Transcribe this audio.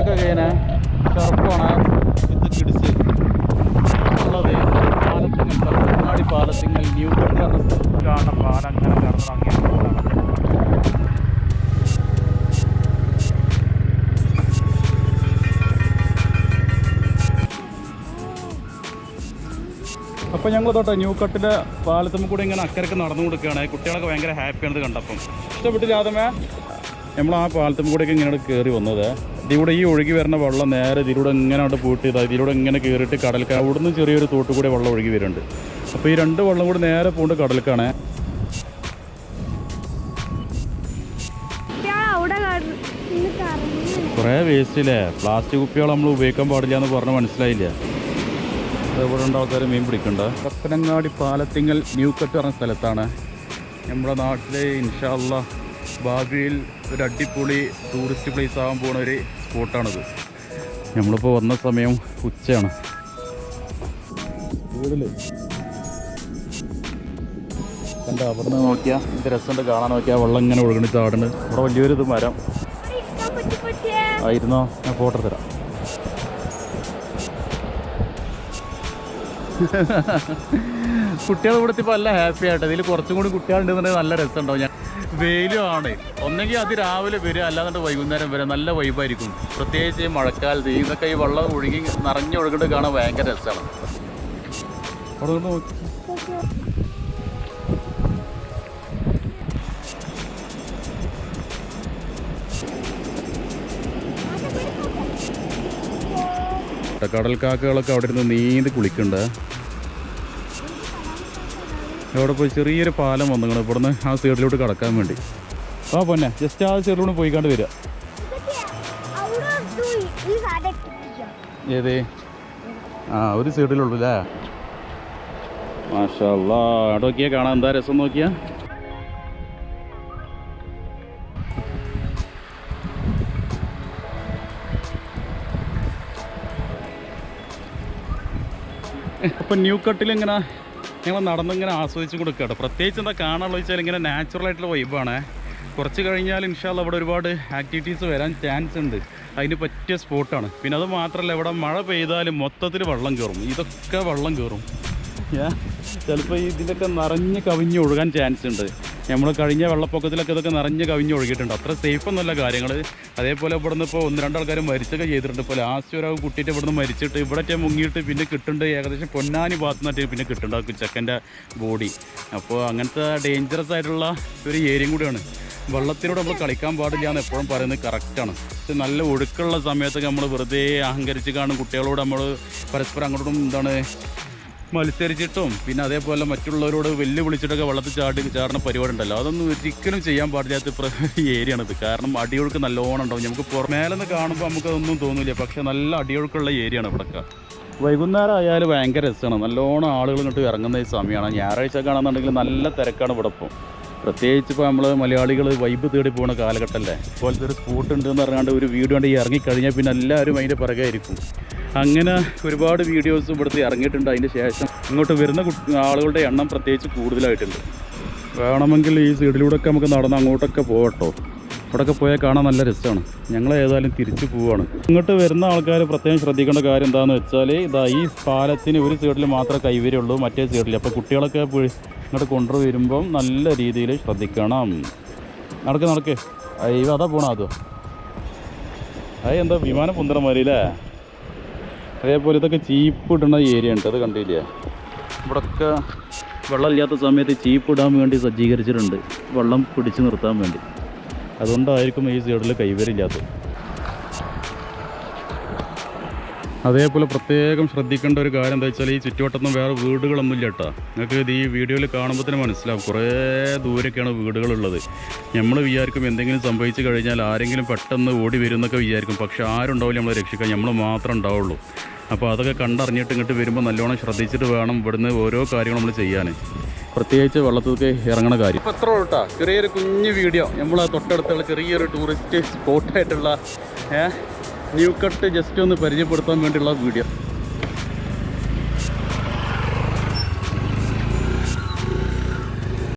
കുട്ടികളൊക്കെ ഇങ്ങനെ ചെറുപ്പമാണ് ഇത് കിടിച്ച് ഉള്ളത് പാലത്തിങ്ങൽ പരപ്പനങ്ങാടി പാലത്തിങ്ങൽ ന്യൂ കാണുന്ന പാലം അങ്ങനെ കടന്നിറങ്ങിയ റോഡാണ് അപ്പോൾ ഞങ്ങൾ തൊട്ട് ന്യൂ കട്ടിലെ പാലത്തുമ്പോൾ കൂടെ ഇങ്ങനെ അക്കരക്ക് നടന്നു കൊടുക്കുകയാണ്. കുട്ടികളൊക്കെ ഭയങ്കര ഹാപ്പിയാണ് ഇത് കണ്ടപ്പം. ഇഷ്ടപ്പെട്ടില്ല ആദ്യമേ നമ്മൾ ആ പാലത്തുമ്പോൾ കൂടെയൊക്കെ ഇങ്ങനെ കയറി വന്നത്. ഇതിലൂടെ ഈ ഒഴുകി വരുന്ന വെള്ളം നേരെ ഇതിലൂടെ ഇങ്ങനെ അവിടെ പോയിട്ട് ഇതാ ഇതിലൂടെ ഇങ്ങനെ കയറിയിട്ട് കടൽക്ക് അവിടുന്ന് ചെറിയൊരു തോട്ട് കൂടെ വെള്ളം ഒഴുകി വരുന്നുണ്ട്. അപ്പോൾ ഈ രണ്ട് വെള്ളം കൂടി നേരെ പോണ്ട് കടൽക്കാണ്. കുട്ടികളെ വേസ്റ്റ് ഇല്ലേ കുറേ വേസ്റ്റില്ലേ പ്ലാസ്റ്റിക് കുപ്പികൾ നമ്മൾ ഉപയോഗിക്കാൻ പാടില്ല എന്ന് പറഞ്ഞ് മനസ്സിലായില്ല? ഇവിടെ ഉണ്ട് ആൾക്കാർ മീൻ പിടിക്കണ്ട. പത്തനങ്ങാടി പാലത്തിങ്ങൽ ന്യൂ കട്ട് പറഞ്ഞ സ്ഥലത്താണ്. നമ്മുടെ നാട്ടിലെ ഇൻഷാല്ല ഭാവിയിൽ ഒരു അടിപൊളി ടൂറിസ്റ്റ് പ്ലേസ് ആകാൻ പോണ ഒരു സ്പോട്ടാണിത്. നമ്മളിപ്പോൾ വന്ന സമയം ഉച്ചയാണ്. എന്റെ കണ്ട അവിടെ നിന്ന് നോക്കിയാൽ ഇത് രസമുണ്ട് കാണാൻ നോക്കിയാൽ വെള്ളം ഇങ്ങനെ ഒഴുകണി ചാടുന്നത് ഇവിടെ വലിയൊരു ഇത് മരം. ആയിരുന്നോ? ഞാൻ ഫോട്ടോ തരാം കുട്ടികൾ ഇവിടുത്തെ ഇപ്പോൾ നല്ല ഹാപ്പി ആയിട്ട്. ഇതിൽ കുറച്ചും കൂടി കുട്ടികളുണ്ടെന്നുണ്ടെങ്കിൽ നല്ല രസമുണ്ടാവും. ഞാൻ വെയിലും ആണ് ഒന്നെങ്കിൽ അത് രാവിലെ വരിക അല്ലാതെ വൈകുന്നേരം വരെ നല്ല വൈബായിരിക്കും. പ്രത്യേകിച്ച് ഈ മഴക്കാലത്ത് ഇതൊക്കെ ഈ വെള്ളം ഒഴുകി നിറഞ്ഞൊഴുകിട്ട് കാണാൻ ഭയങ്കര രസമാണ് കടൽ കാക്കകളൊക്കെ അവിടെ ഇരുന്ന് നീന്തി കുളിക്കണ്ട്. അവിടെ പോയി ചെറിയൊരു പാലം വന്നിങ്ങനെ ഇവിടുന്ന് ആ സൈഡിലോട്ട് കടക്കാൻ വേണ്ടി. ആ പൊന്നെ ജസ്റ്റ് ആ സൈഡിലൂടെ പോയിക്കാണ്ട് വരിക. ഏത്? ആ ഒരു സൈഡിലുള്ളൂ അല്ലേ മാഷാ അല്ലാ അവിടെ നോക്കിയാ കാണാൻ എന്താ രസം നോക്കിയാ? അപ്പൊ ന്യൂ കട്ടിൽ ഇങ്ങനെ ഞങ്ങൾ നടന്നിങ്ങനെ ആസ്വദിച്ച് കേട്ടോ. പ്രത്യേകിച്ച് എന്താ കാണാനുള്ള വെച്ചാൽ ഇങ്ങനെ നാച്ചുറൽ ആയിട്ടുള്ള വൈബാണ് കുറച്ച് കഴിഞ്ഞാൽ ഇൻഷാല്ല അവിടെ ഒരുപാട് ആക്ടിവിറ്റീസ് വരാൻ ചാൻസ് ഉണ്ട്. അതിന് പറ്റിയ സ്പോട്ടാണ് പിന്നെ അത് മാത്രമല്ല ഇവിടെ മഴ പെയ്താലും മൊത്തത്തിൽ വെള്ളം കയറും. ഇതൊക്കെ വെള്ളം കയറും. ചിലപ്പോൾ ഇതിലൊക്കെ നിറഞ്ഞ് കവിഞ്ഞ് ഒഴുകാൻ ചാൻസ് ഉണ്ട്. നമ്മൾ കഴിഞ്ഞ വെള്ളപ്പൊക്കത്തിലൊക്കെ ഇതൊക്കെ നിറഞ്ഞ് കവിഞ്ഞ് ഒഴുകിയിട്ടുണ്ട്. അത്ര സേഫ് ഒന്നുമല്ല കാര്യങ്ങൾ അതേപോലെ ഇവിടെ നിന്ന് ഇപ്പോൾ ഒന്ന് രണ്ടാൾക്കാർ മരിച്ചൊക്കെ ചെയ്തിട്ടുണ്ട്. ഇപ്പോൾ ലാസ്റ്റ് ഒരാൾ കുട്ടിയിട്ട് നിന്ന് മരിച്ചിട്ട് ഇവിടെ മുങ്ങിയിട്ട് പിന്നെ കിട്ടുന്നുണ്ട് ഏകദേശം പൊന്നാനി ഭാഗത്ത് നിന്നിട്ട് പിന്നെ കിട്ടുന്നുണ്ട് ചെക്കന്റെ ബോഡി അപ്പോൾ അങ്ങനത്തെ ഡേഞ്ചറസ് ആയിട്ടുള്ള ഒരു ഏരിയയും കൂടിയാണ്. വെള്ളത്തിനോട് നമ്മൾ കളിക്കാൻ പാടില്ല എന്ന് എപ്പോഴും പറയുന്നത് കറക്റ്റാണ് നല്ല ഒഴുക്കുള്ള സമയത്തൊക്കെ നമ്മൾ വെറുതെ അഹങ്കരിച്ച് കാണും കുട്ടികളോട് നമ്മൾ പരസ്പരം അങ്ങോട്ടും എന്താണ് മത്സരിച്ചിട്ടും പിന്നെ അതേപോലെ മറ്റുള്ളവരോട് വെല്ലുവിളിച്ചിട്ടൊക്കെ വെള്ളത്തിൽ ചാടി ചാടുന്ന പരിപാടി ഉണ്ടല്ലോ അതൊന്നും ഒരിക്കലും ചെയ്യാൻ പാടില്ലാത്ത ഏരിയ ആണിത് കാരണം അടിയൊഴുക്ക് നല്ലോണം ഉണ്ടാവും. നമുക്ക് പുറമേലെന്ന് കാണുമ്പോൾ നമുക്കതൊന്നും തോന്നില്ല. പക്ഷെ നല്ല അടിയൊഴുക്കുള്ള ഏരിയ ഏരിയയാണ് ഇവിടെയൊക്കെ വൈകുന്നേരം ആയാലും ഭയങ്കര രസമാണ് നല്ലോണം ആളുകൾ ഇങ്ങോട്ട് ഇറങ്ങുന്ന ഈ സമയമാണ്. ഞായറാഴ്ച കാണുന്നുണ്ടെങ്കിൽ നല്ല തിരക്കാണ് ഇവിടെ ഇപ്പം. പ്രത്യേകിച്ച് ഇപ്പോൾ നമ്മൾ മലയാളികൾ വൈബ് തേടി പോകുന്ന കാലഘട്ടമല്ലേ ഇപ്പോഴത്തെ ഒരു സ്പോട്ട് ഉണ്ട് എന്ന് പറഞ്ഞാണ്ട് ഒരു വീട് കണ്ട് ഇറങ്ങിക്കഴിഞ്ഞാൽ പിന്നെ എല്ലാവരും അതിന്റെ പിറകെ ആയിരിക്കും. അങ്ങനെ ഒരുപാട് വീഡിയോസ് ഇവിടുത്തെ ഇറങ്ങിയിട്ടുണ്ട്. അതിന്റെ ശേഷം ഇങ്ങോട്ട് വരുന്ന ആളുകളുടെ എണ്ണം പ്രത്യേകിച്ച് കൂടുതലായിട്ടുണ്ട്. വേണമെങ്കിൽ ഈ സൈഡിലൂടെയൊക്കെ നമുക്ക് നടന്ന് അങ്ങോട്ടൊക്കെ പോകട്ടോ. അവിടെയൊക്കെ പോയാൽ കാണാൻ നല്ല രസമാണ്. ഞങ്ങൾ ഏതായാലും തിരിച്ചു പോവാണ്. ഇങ്ങോട്ട് വരുന്ന ആൾക്കാർ പ്രത്യേകം ശ്രദ്ധിക്കേണ്ട കാര്യം എന്താണെന്ന് വെച്ചാൽ ഇതാ ഈ പാലത്തിന് ഒരു സൈഡിൽ മാത്രമേ കൈവരുള്ളൂ മറ്റേ സൈഡിൽ. അപ്പോൾ കുട്ടികളൊക്കെ ഇങ്ങോട്ട് കൊണ്ടുവരുമ്പം നല്ല രീതിയിൽ ശ്രദ്ധിക്കണം. നടക്ക് നടക്ക്. അയ്യോ അതാ പോണോ അതോ അത് എന്താ വിമാനം പൊന്തണ മാതിരി അല്ലേ? അതേപോലെ ഇതൊക്കെ ചീപ്പ് ഇടുന്ന ഏരിയ ഉണ്ട്. അത് കണ്ടില്ലേ? ഇവിടൊക്കെ വെള്ളമില്ലാത്ത സമയത്ത് ചീപ്പ് ഇടാൻ വേണ്ടി സജ്ജീകരിച്ചിട്ടുണ്ട്. വെള്ളം പിടിച്ചു നിർത്താൻ വേണ്ടി. അതുകൊണ്ടായിരിക്കും ഈ സൈഡിൽ കൈവരില്ലാത്തത്. അതേപോലെ പ്രത്യേകം ശ്രദ്ധിക്കേണ്ട ഒരു കാര്യം എന്താ വെച്ചാൽ ഈ ചുറ്റുവട്ടത്തും വേറെ വീടുകളൊന്നും ഇല്ല കേട്ടോ. നിങ്ങൾക്ക് ഇത് ഈ വീഡിയോയിൽ കാണുമ്പോൾ തന്നെ മനസ്സിലാവും. കുറേ ദൂരൊക്കെയാണ് വീടുകളുള്ളത്. നമ്മൾ വിചാരിക്കും എന്തെങ്കിലും സംഭവിച്ചു കഴിഞ്ഞാൽ ആരെങ്കിലും പെട്ടെന്ന് ഓടി വരുന്നൊക്കെ വിചാരിക്കും. പക്ഷേ ആരുണ്ടാവില്ല നമ്മളെ രക്ഷിക്കാൻ. നമ്മൾ മാത്രം ഉണ്ടാവുള്ളൂ. അപ്പോൾ അതൊക്കെ കണ്ടറിഞ്ഞിട്ട് ഇങ്ങോട്ട് വരുമ്പോൾ നല്ലോണം ശ്രദ്ധിച്ചിട്ട് വേണം ഇവിടുന്ന് ഓരോ കാര്യങ്ങളും നമ്മൾ ചെയ്യാൻ. പ്രത്യേകിച്ച് വെള്ളത്തിലേക്ക് ഇറങ്ങണ കാര്യം. അപ്പോൾ അത്ര കേട്ടോ ചെറിയൊരു കുഞ്ഞു വീഡിയോ. നമ്മൾ തൊട്ടടുത്തുള്ള ചെറിയൊരു ടൂറിസ്റ്റ് സ്പോട്ടായിട്ടുള്ള ന്യൂ കട്ട് ജസ്റ്റ് ഒന്ന് പരിചയപ്പെടുത്താൻ വേണ്ടിയുള്ള വീഡിയോ.